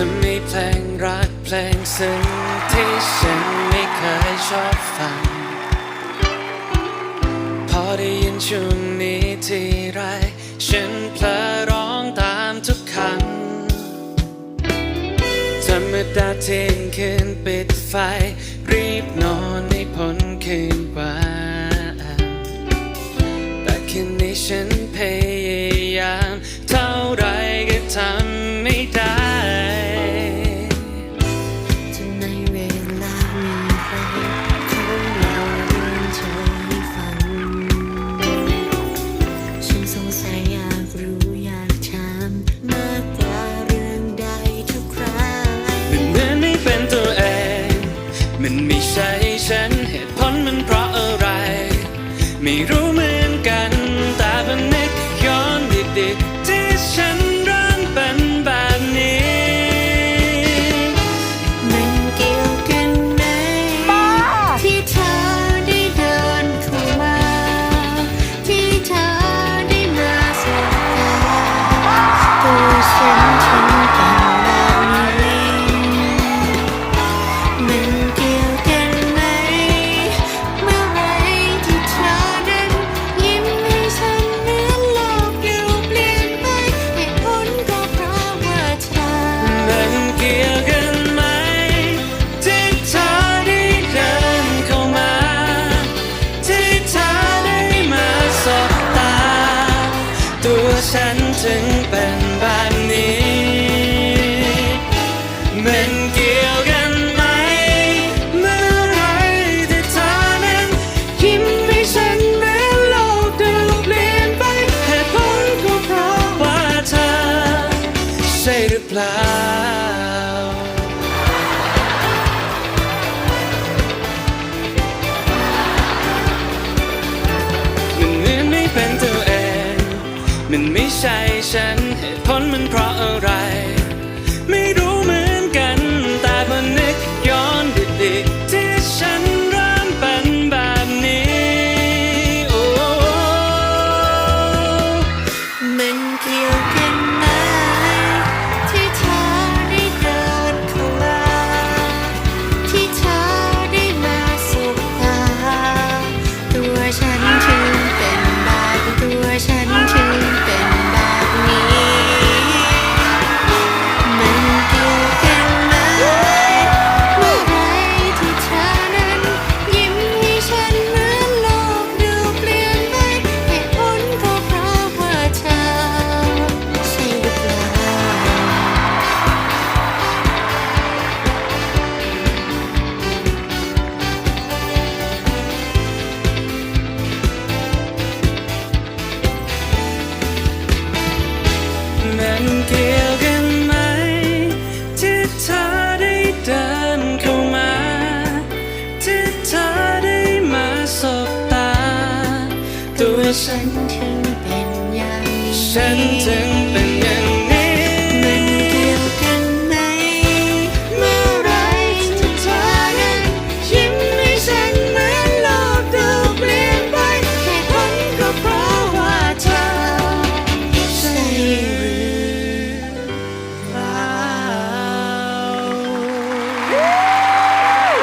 จะมีเพลงรักเพลงซึ้งที่ฉันไม่เคยชอบฟัง พอได้ยินช่วงนี้ที่ไร ฉันเพลอร้องตามทุกครั้งธรรมดาเที่ยงคืนปิดไฟรีบนอน Mi Romeo เป็นตัวเอง มันไม่ใช่ฉันเหตุผลมันเพราะอะไร มันเกี่ยวไหม ที่เธอได้เดินเข้ามา ที่เธอได้มาสบตา ตัวฉันถึงเป็นอย่างนี้ง